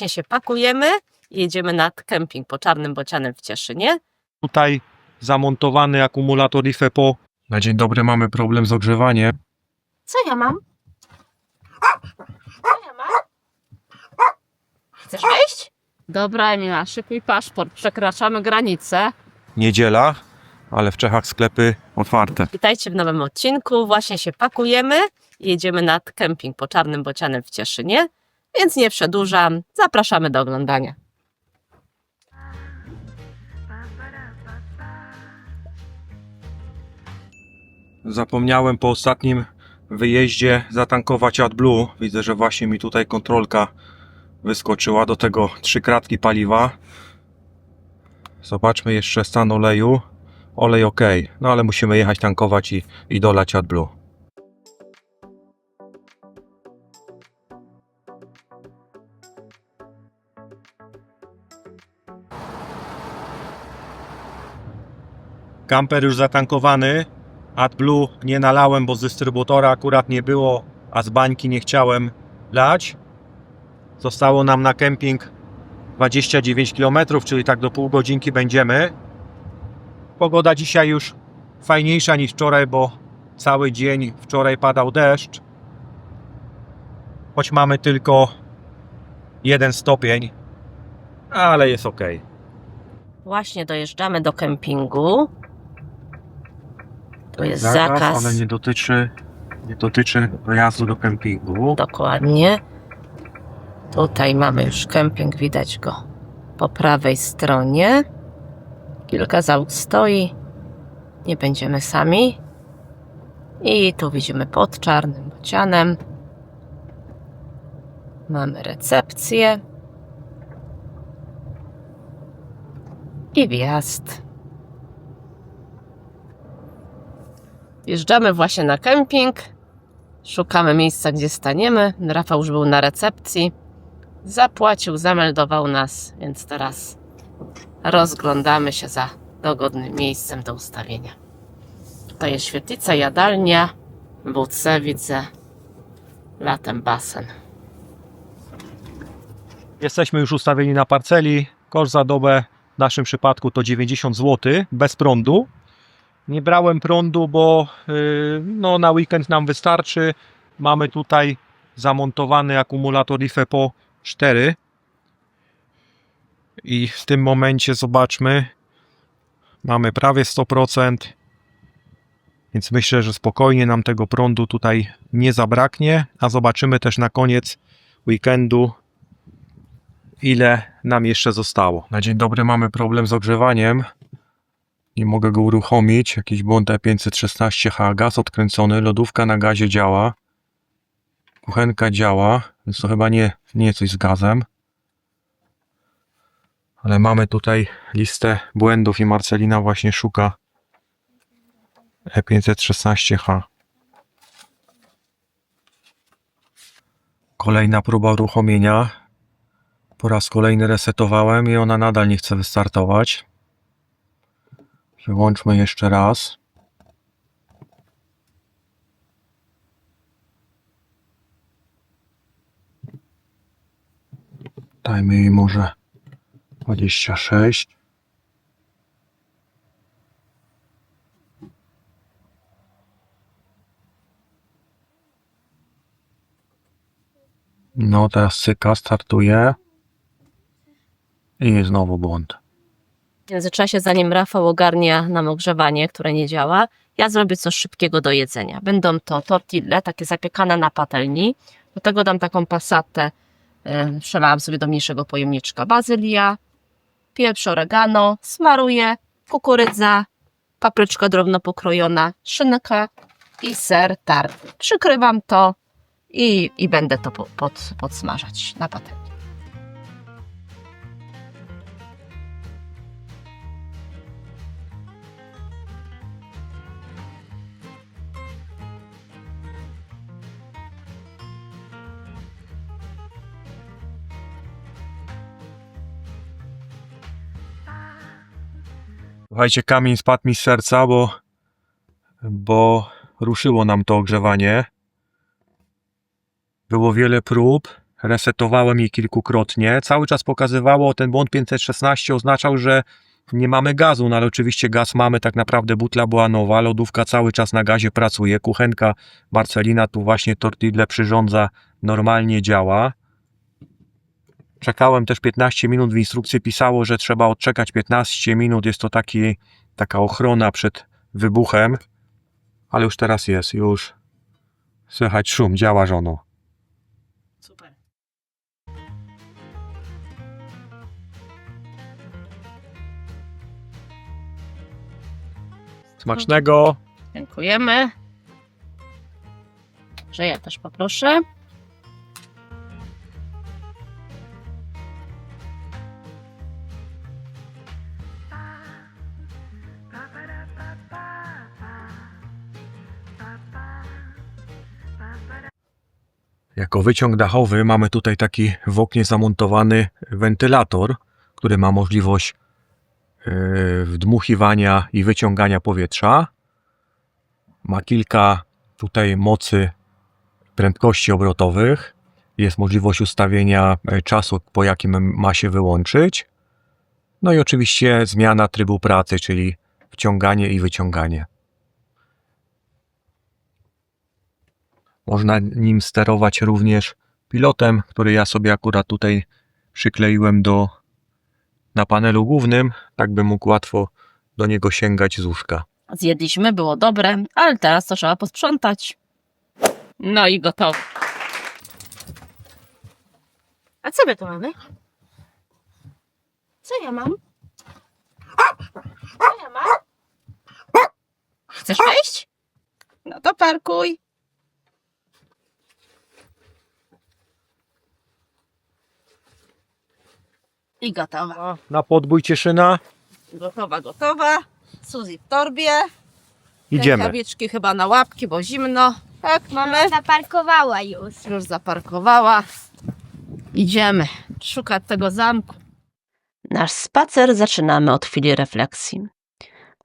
Właśnie się pakujemy i jedziemy nad kemping po Czarnym Bocianem w Cieszynie. Tutaj zamontowany akumulator IFEPO. Na dzień dobry mamy problem z ogrzewaniem. Co ja mam? Co ja mam? Chcesz wejść? Dobra, Emila, szykuj paszport. Przekraczamy granicę. Niedziela, ale w Czechach sklepy otwarte. Witajcie w nowym odcinku. Właśnie się pakujemy i jedziemy nad kemping po Czarnym Bocianem w Cieszynie. Więc nie przedłużam. Zapraszamy do oglądania. Zapomniałem po ostatnim wyjeździe zatankować AdBlue. Widzę, że właśnie mi tutaj kontrolka wyskoczyła. Do tego trzy kratki paliwa. Zobaczmy jeszcze stan oleju. Olej ok, no ale musimy jechać tankować i, i dolać AdBlue. Kamper już zatankowany. AdBlue nie nalałem, bo z dystrybutora akurat nie było, a z bańki nie chciałem lać. Zostało nam na kemping 29 km, czyli tak do pół godzinki będziemy. Pogoda dzisiaj już fajniejsza niż wczoraj, bo cały dzień wczoraj padał deszcz. Choć mamy tylko jeden stopień, ale jest ok. Właśnie dojeżdżamy do kempingu. Tu jest zakaz. ale nie dotyczy, nie dotyczy dojazdu do kempingu. Dokładnie. Tutaj mamy już kemping, widać go po prawej stronie. Kilka załóg stoi. Nie będziemy sami. I tu widzimy pod czarnym bocianem. Mamy recepcję. I wjazd. Wjeżdżamy właśnie na kemping. Szukamy miejsca, gdzie staniemy. Rafał już był na recepcji. Zapłacił, zameldował nas, więc teraz rozglądamy się za dogodnym miejscem do ustawienia. Tutaj jest świetlica, jadalnia, widzę, latem basen. Jesteśmy już ustawieni na parceli. Koszt za dobę w naszym przypadku to 90 zł bez prądu. Nie brałem prądu, bo yy, no, na weekend nam wystarczy. Mamy tutaj zamontowany akumulator IFEPO 4. I w tym momencie zobaczmy. Mamy prawie 100%. Więc myślę, że spokojnie nam tego prądu tutaj nie zabraknie. A zobaczymy też na koniec weekendu, ile nam jeszcze zostało. Na dzień dobry mamy problem z ogrzewaniem. Nie mogę go uruchomić. Jakiś błąd E516H. Gaz odkręcony, lodówka na gazie działa. Kuchenka działa, więc to chyba nie, nie coś z gazem. Ale mamy tutaj listę błędów i Marcelina właśnie szuka E E516H. Kolejna próba uruchomienia. Po raz kolejny resetowałem i ona nadal nie chce wystartować. Wyłączmy jeszcze raz. Dajmy jej może 26. No teraz cyka, startuje. I znowu błąd. W międzyczasie, zanim Rafał ogarnia nam ogrzewanie, które nie działa, ja zrobię coś szybkiego do jedzenia. Będą to tortille, takie zapiekane na patelni. Do tego dam taką pasatę, yy, przelałam sobie do mniejszego pojemniczka bazylia, pieprz, oregano, smaruję, kukurydza, papryczka drobno pokrojona, szynka i ser tart. Przykrywam to i, i będę to po, pod, podsmażać na patelni. Słuchajcie, kamień spadł mi z serca, bo, bo ruszyło nam to ogrzewanie. Było wiele prób, Resetowałem je kilkukrotnie. Cały czas pokazywało, ten błąd 516 oznaczał, że nie mamy gazu, no ale oczywiście gaz mamy, tak naprawdę butla była nowa, lodówka cały czas na gazie pracuje, kuchenka Marcelina tu właśnie tortille przyrządza, normalnie działa. Czekałem też 15 minut, w instrukcji pisało, że trzeba odczekać 15 minut, jest to taki, taka ochrona przed wybuchem, ale już teraz jest, już słychać szum, działa żono. Super. Smacznego! Dziękujemy. Że ja też poproszę. Jako wyciąg dachowy mamy tutaj taki w oknie zamontowany wentylator, który ma możliwość yy, wdmuchiwania i wyciągania powietrza. Ma kilka tutaj mocy prędkości obrotowych. Jest możliwość ustawienia e, czasu, po jakim ma się wyłączyć. No i oczywiście zmiana trybu pracy, czyli wciąganie i wyciąganie. Można nim sterować również pilotem, który ja sobie akurat tutaj przykleiłem do, na panelu głównym, tak by mógł łatwo do niego sięgać z łóżka. Zjedliśmy, było dobre, ale teraz to trzeba posprzątać. No i gotowe. A co my tu mamy? Co ja mam? Co ja mam? Chcesz wejść? No to parkuj. I gotowa. Na podbój Cieszyna Gotowa, gotowa. Suzy w torbie. idziemy. Rękawiczki chyba na łapki, bo zimno. Tak, mamy. Zaparkowała już. Już zaparkowała. Idziemy szukać tego zamku. Nasz spacer zaczynamy od chwili refleksji.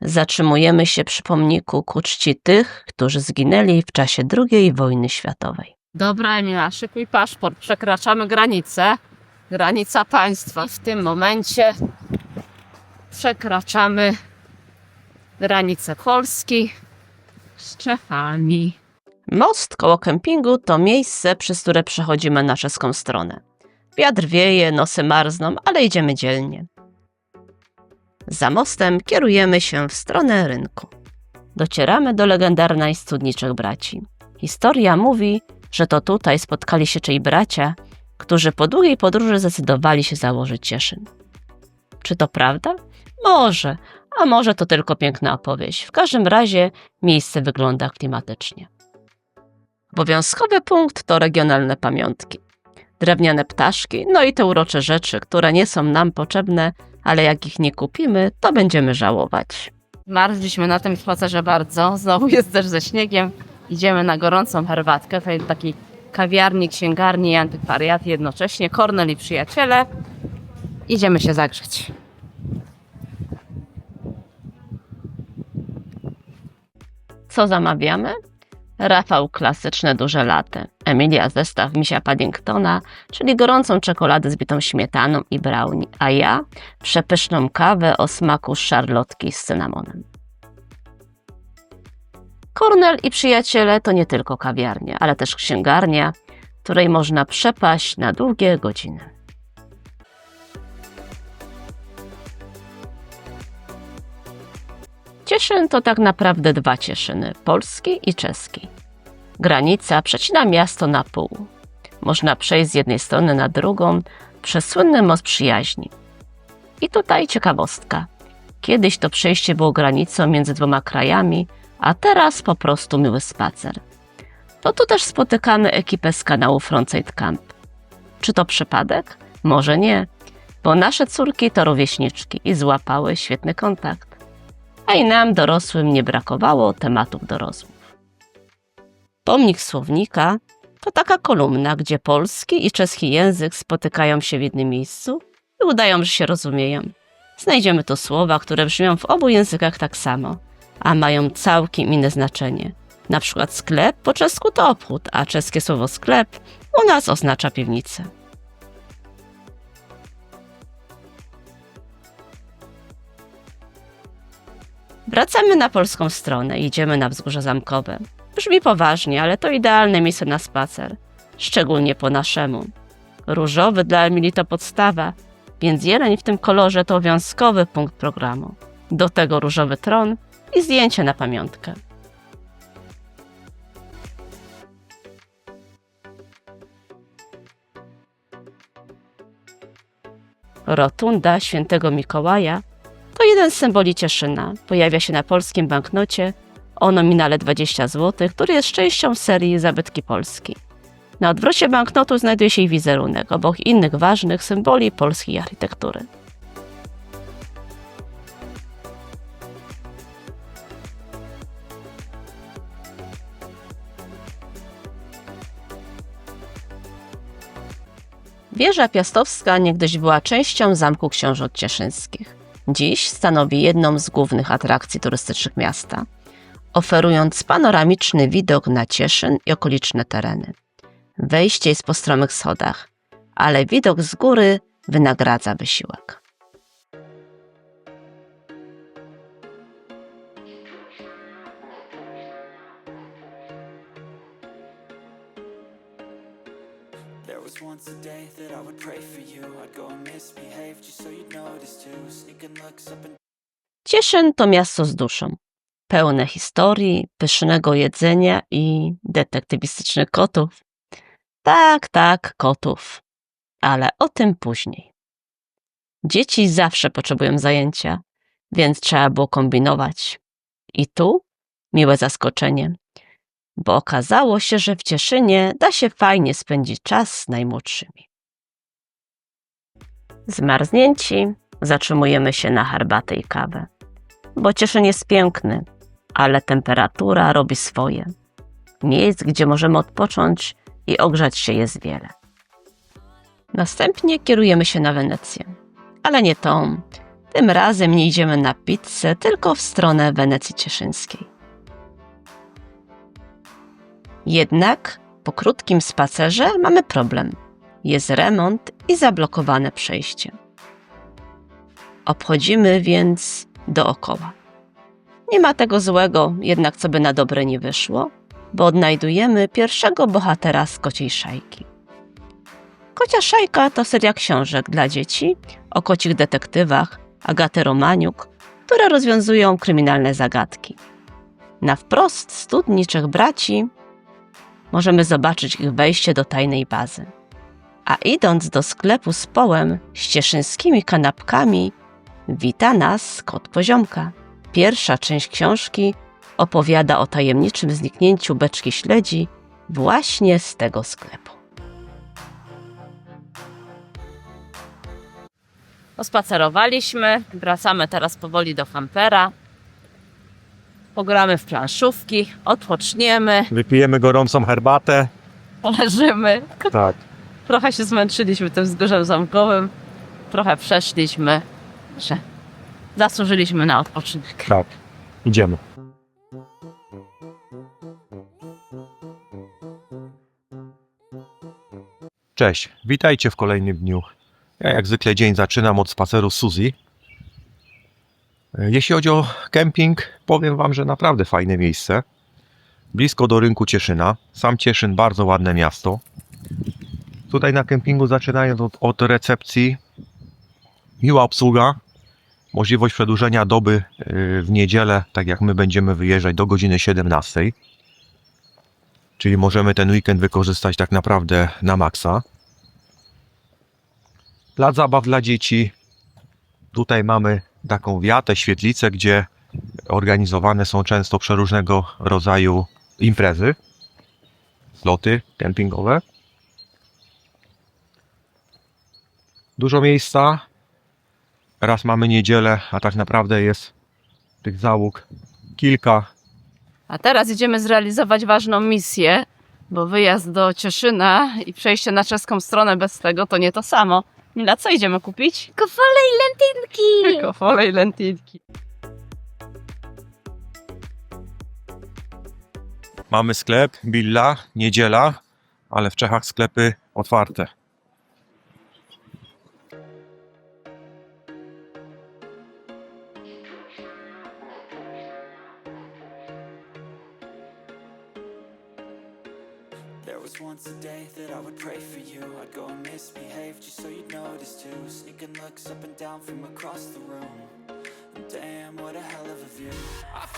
Zatrzymujemy się przy pomniku ku czci tych, którzy zginęli w czasie II wojny światowej. Dobra, Emila, szykuj paszport. Przekraczamy granicę. Granica państwa. W tym momencie przekraczamy granicę Polski z Czechami. Most koło kempingu to miejsce, przez które przechodzimy na czeską stronę. Wiatr wieje, nosy marzną, ale idziemy dzielnie. Za mostem kierujemy się w stronę rynku. Docieramy do legendarnej studniczych braci. Historia mówi, że to tutaj spotkali się czyi bracia, którzy po długiej podróży zdecydowali się założyć Cieszyn. Czy to prawda? Może, a może to tylko piękna opowieść. W każdym razie miejsce wygląda klimatycznie. Obowiązkowy punkt to regionalne pamiątki. Drewniane ptaszki, no i te urocze rzeczy, które nie są nam potrzebne, ale jak ich nie kupimy, to będziemy żałować. Marzliśmy na tym spacerze bardzo. Znowu jest też ze śniegiem. Idziemy na gorącą herbatkę. To jest taki kawiarni, księgarni i antykwariat jednocześnie. Kornel i przyjaciele. Idziemy się zagrzeć. Co zamawiamy? Rafał klasyczne duże latte, Emilia zestaw misia Paddingtona, czyli gorącą czekoladę z bitą śmietaną i brownie, a ja przepyszną kawę o smaku szarlotki z cynamonem. Kornel i przyjaciele to nie tylko kawiarnia, ale też księgarnia, której można przepaść na długie godziny. Cieszyn to tak naprawdę dwa Cieszyny, polski i czeski. Granica przecina miasto na pół. Można przejść z jednej strony na drugą przez słynny most przyjaźni. I tutaj ciekawostka. Kiedyś to przejście było granicą między dwoma krajami, a teraz po prostu miły spacer. To tu też spotykamy ekipę z kanału Frontside Camp. Czy to przypadek? Może nie, bo nasze córki to rówieśniczki i złapały świetny kontakt a i nam dorosłym nie brakowało tematów do rozmów. Pomnik słownika to taka kolumna, gdzie polski i czeski język spotykają się w jednym miejscu i udają, że się rozumieją. Znajdziemy tu słowa, które brzmią w obu językach tak samo, a mają całkiem inne znaczenie. Na przykład sklep po czesku to obchód, a czeskie słowo sklep U nas oznacza piwnicę. Wracamy na polską stronę i idziemy na wzgórze zamkowe. Brzmi poważnie, ale to idealne miejsce na spacer. Szczególnie po naszemu. Różowy dla Emilii to podstawa, więc jeleń w tym kolorze to obowiązkowy punkt programu. Do tego różowy tron i zdjęcie na pamiątkę. Rotunda świętego Mikołaja to jeden z symboli Cieszyna. Pojawia się na polskim banknocie o nominale 20 zł, który jest częścią serii Zabytki Polski. Na odwrocie banknotu znajduje się jej wizerunek obok innych ważnych symboli polskiej architektury. Wieża Piastowska niegdyś była częścią Zamku Książąt Cieszyńskich. Dziś stanowi jedną z głównych atrakcji turystycznych miasta, oferując panoramiczny widok na Cieszyn i okoliczne tereny. Wejście jest po stromych schodach, ale widok z góry wynagradza wysiłek. Cieszyn to miasto z duszą, pełne historii, pysznego jedzenia i detektywistycznych kotów. Tak, tak, kotów. Ale o tym później. Dzieci zawsze potrzebują zajęcia, więc trzeba było kombinować. I tu miłe zaskoczenie, bo okazało się, że w Cieszynie da się fajnie spędzić czas z najmłodszymi. Zmarznięci zatrzymujemy się na herbatę i kawę, bo Cieszyn jest piękny, ale temperatura robi swoje. Miejsc, gdzie możemy odpocząć i ogrzać się jest wiele. Następnie kierujemy się na Wenecję, ale nie tą. Tym razem nie idziemy na pizzę, tylko w stronę Wenecji Cieszyńskiej. Jednak po krótkim spacerze mamy problem. Jest remont i zablokowane przejście. Obchodzimy więc dookoła. Nie ma tego złego, jednak co by na dobre nie wyszło, bo odnajdujemy pierwszego bohatera z kociej szajki. Kocia szajka to seria książek dla dzieci o kocich detektywach Agaty Romaniuk, które rozwiązują kryminalne zagadki. Na wprost studni trzech braci możemy zobaczyć ich wejście do tajnej bazy. A idąc do sklepu z połem z cieszyńskimi kanapkami, wita nas kot poziomka. Pierwsza część książki opowiada o tajemniczym zniknięciu beczki śledzi właśnie z tego sklepu. Ospacerowaliśmy, wracamy teraz powoli do kampera. Pogramy w planszówki, odpoczniemy, Wypijemy gorącą herbatę. poleżymy. Tak. Trochę się zmęczyliśmy tym wzgórzem zamkowym, trochę przeszliśmy, że zasłużyliśmy na odpoczynek. Tak. Idziemy. Cześć, witajcie w kolejnym dniu. Ja jak zwykle dzień zaczynam od spaceru Suzy. Jeśli chodzi o kemping, powiem Wam, że naprawdę fajne miejsce. Blisko do rynku Cieszyna. Sam Cieszyn bardzo ładne miasto. Tutaj na kempingu zaczynając od, od recepcji miła obsługa, możliwość przedłużenia doby y, w niedzielę, tak jak my będziemy wyjeżdżać do godziny 17. Czyli możemy ten weekend wykorzystać tak naprawdę na maksa. Plac zabaw dla dzieci. Tutaj mamy taką wiatę, świetlicę, gdzie organizowane są często przeróżnego rodzaju imprezy, sloty kempingowe. Dużo miejsca, Raz mamy niedzielę, a tak naprawdę jest tych załóg kilka. A teraz idziemy zrealizować ważną misję, bo wyjazd do Cieszyna i przejście na czeską stronę bez tego to nie to samo. Mila, co idziemy kupić? Kofole i lentynki! Kofole i lentynki. Mamy sklep, billa, niedziela, ale w Czechach sklepy otwarte.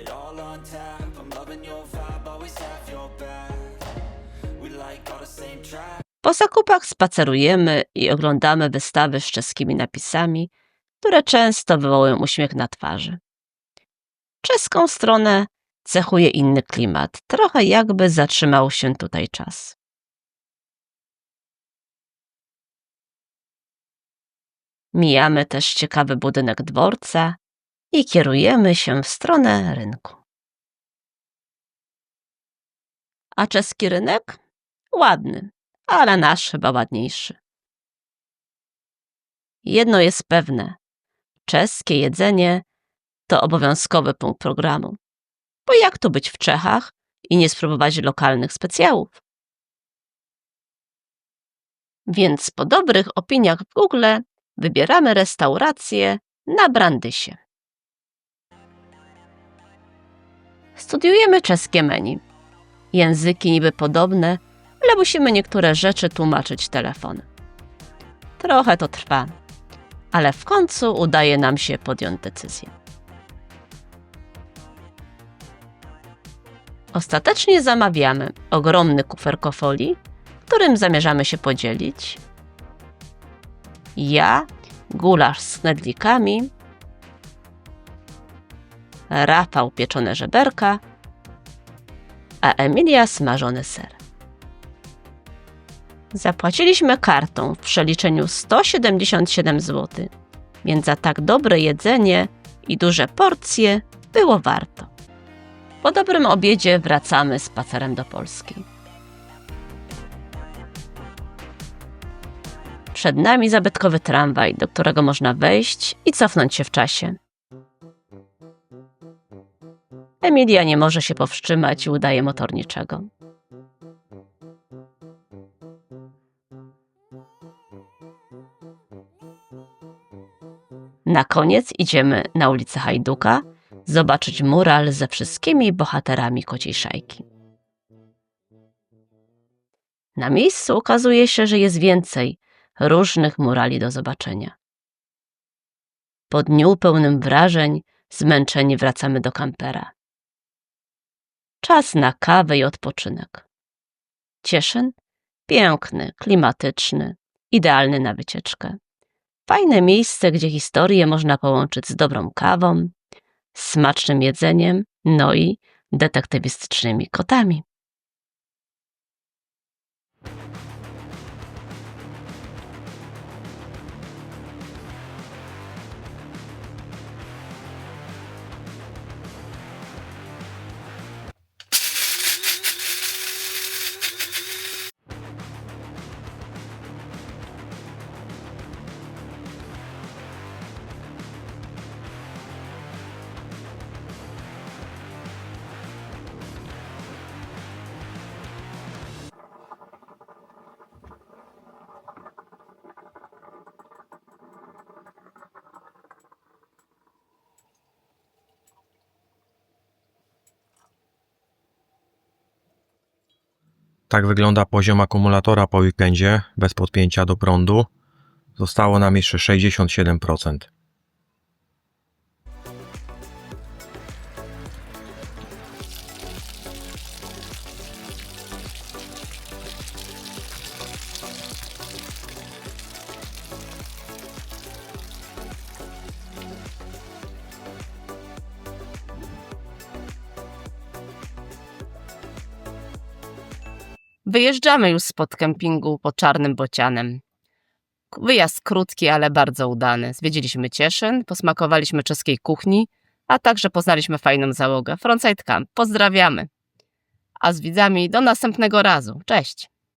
It all on tap. I'm loving your vibe, always have your back. We like all the same tracks. Po zakupach spacerujemy i oglądamy wystawy z czeskimi napisami, które często wywołują uśmiech na twarzy. Czeską stronę cechuje inny klimat, trochę jakby zatrzymał się tutaj czas. Mijamy też ciekawy budynek dworca i kierujemy się w stronę rynku. A czeski rynek? Ładny, ale nasz chyba ładniejszy. Jedno jest pewne: czeskie jedzenie to obowiązkowy punkt programu. Bo jak tu być w Czechach i nie spróbować lokalnych specjałów? Więc po dobrych opiniach w Google wybieramy restaurację na Brandysie. Studiujemy czeskie menu. Języki niby podobne, ale musimy niektóre rzeczy tłumaczyć telefonem. Trochę to trwa, ale w końcu udaje nam się podjąć decyzję. Ostatecznie zamawiamy ogromny kuferko folii, którym zamierzamy się podzielić. Ja gulasz z knedlikami, Rafał pieczone żeberka, a Emilia smażony ser. Zapłaciliśmy kartą w przeliczeniu 177 zł, więc za tak dobre jedzenie i duże porcje było warto. Po dobrym obiedzie wracamy spacerem do Polski. Przed nami zabytkowy tramwaj, do którego można wejść i cofnąć się w czasie. Emilia nie może się powstrzymać i udaje motorniczego. Na koniec idziemy na ulicę Hajduka zobaczyć mural ze wszystkimi bohaterami kociej szajki. Na miejscu okazuje się, że jest więcej różnych murali do zobaczenia. Po dniu pełnym wrażeń, zmęczeni wracamy do kampera. Czas na kawę i odpoczynek. Cieszyn? Piękny, klimatyczny, idealny na wycieczkę. Fajne miejsce, gdzie historię można połączyć z dobrą kawą, smacznym jedzeniem, no i detektywistycznymi kotami. Tak wygląda poziom akumulatora po weekendzie bez podpięcia do prądu. Zostało nam jeszcze 67%. Wyjeżdżamy już spod kempingu pod Czarnym Bocianem. Wyjazd krótki, ale bardzo udany. Zwiedziliśmy Cieszyn, posmakowaliśmy czeskiej kuchni, a także poznaliśmy fajną załogę. Frontside Camp. Pozdrawiamy. A z widzami do następnego razu. Cześć!